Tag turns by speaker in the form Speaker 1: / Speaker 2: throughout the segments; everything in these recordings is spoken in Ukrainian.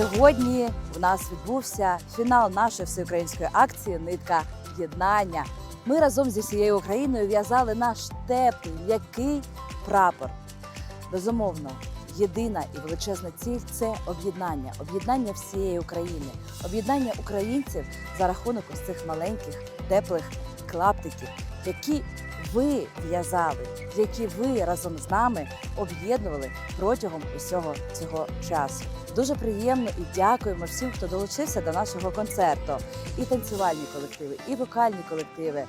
Speaker 1: Сьогодні в нас відбувся фінал нашої всеукраїнської акції Нитка єднання. Ми разом зі всією Україною в'язали наш теплий, м'який прапор. Безумовно, єдина і величезна ціль це об'єднання, об'єднання всієї України, об'єднання українців за рахунок ось цих маленьких теплих клаптиків, які ви в'язали, які ви разом з нами об'єднували протягом усього цього часу. Дуже приємно і дякуємо всім, хто долучився до нашого концерту. І танцювальні колективи, і вокальні колективи.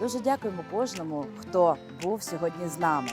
Speaker 1: Дуже дякуємо кожному, хто був сьогодні з нами.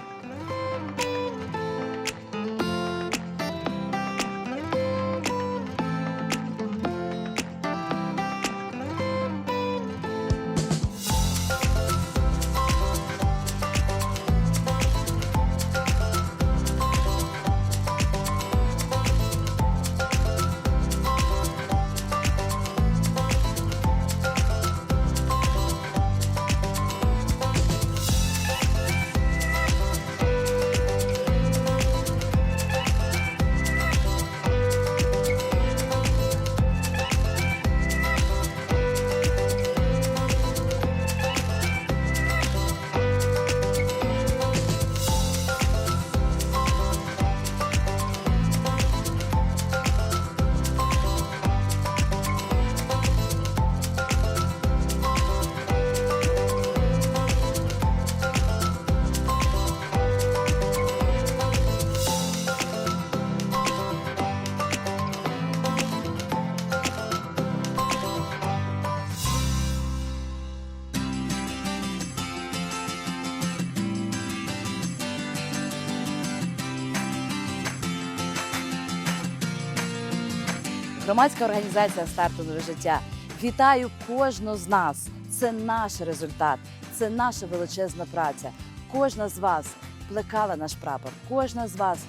Speaker 1: Громадська організація Старту нове життя. Вітаю кожну з нас. Це наш результат, це наша величезна праця. Кожна з вас плекала наш прапор, кожна з вас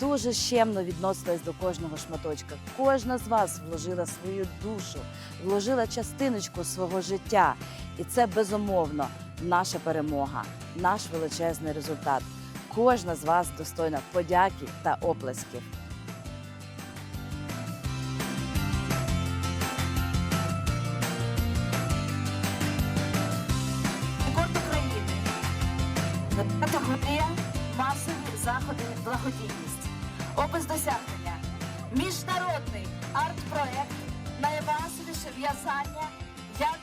Speaker 1: дуже щемно відносилась до кожного шматочка. Кожна з вас вложила свою душу, вложила частиночку свого життя. І це безумовно наша перемога, наш величезний результат. Кожна з вас достойна подяки та оплесків.
Speaker 2: Категорія масові заходи благодійність. Опис досягнення. Міжнародний арт-проект наймасовіше в'язання як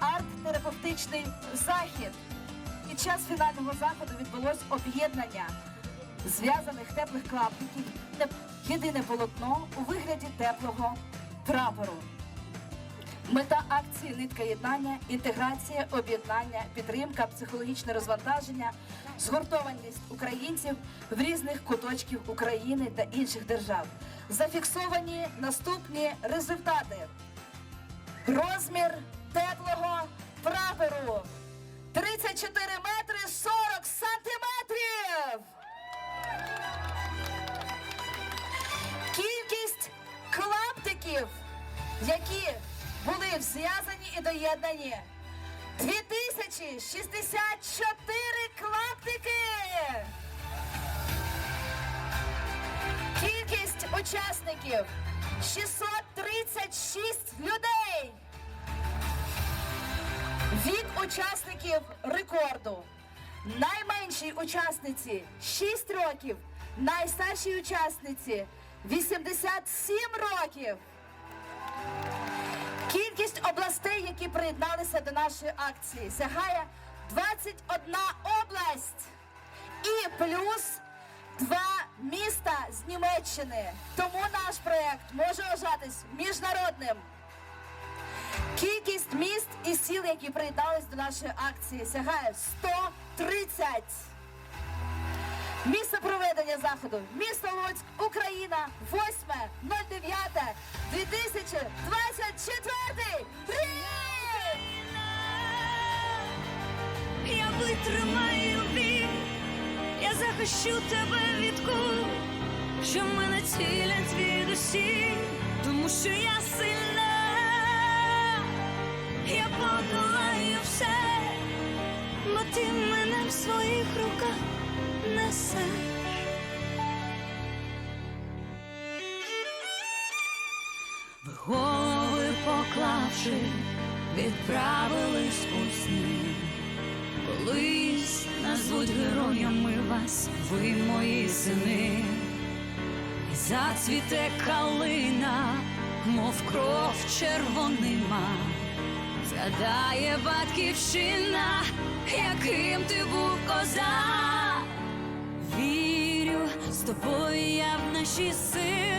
Speaker 2: арт-терапевтичний захід. Під час фінального заходу відбулось об'єднання зв'язаних теплих клаптиків єдине полотно у вигляді теплого прапору. Мета акції Нитка єднання, інтеграція, об'єднання, підтримка, психологічне розвантаження, згуртованість українців в різних куточків України та інших держав. Зафіксовані наступні результати. Розмір теплого прапору 34 метри 40 сантиметрів. Кількість клаптиків, які були зв'язані і доєднані. 2064 клаптики. Кількість учасників 636 людей. Вік учасників рекорду. Найменшій учасниці 6 років, найстаршій учасниці 87 років. Кількість областей, які приєдналися до нашої акції, сягає 21 область і плюс два міста з Німеччини. Тому наш проєкт може вважатись міжнародним. Кількість міст і сіл, які приєднались до нашої акції, сягає 130. Місце проведення заходу місто Луцьк, Україна, 8.09.2024 рік!
Speaker 3: Я витримаю біль, я захищу тебе від кул, що мене цілять від усіх, тому що я сильна, я подолаю все, бо ти мене в своїх руках очі відправились у сни. Колись назвуть героями вас, ви мої сини, і зацвіте калина, мов кров червонима, згадає батьківщина, яким ти був козак. Вірю, з тобою я в наші сили,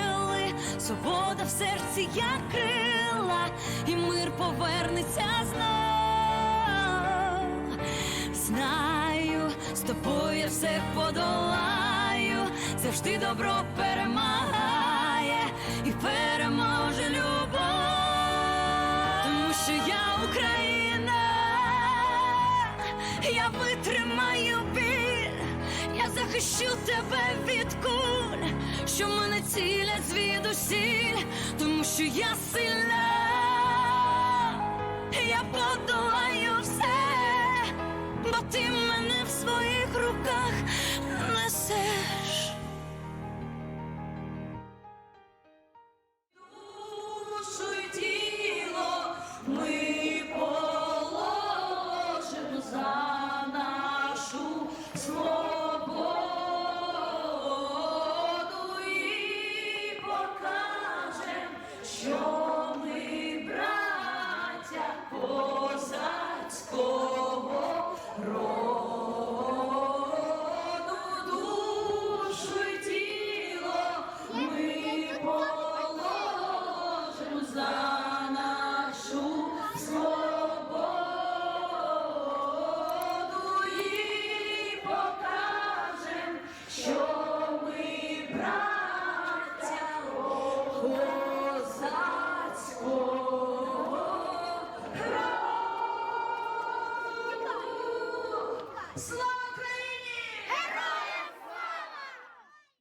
Speaker 3: свобода в серці, як крила, і мир повернеться знов. Знаю, з тобою все подолаю, завжди добро перемагає і переможе любов, тому що я Україна, я витримаю біль, я захищу тебе від куль, що мене цілять звідусіль, тому що я сильна,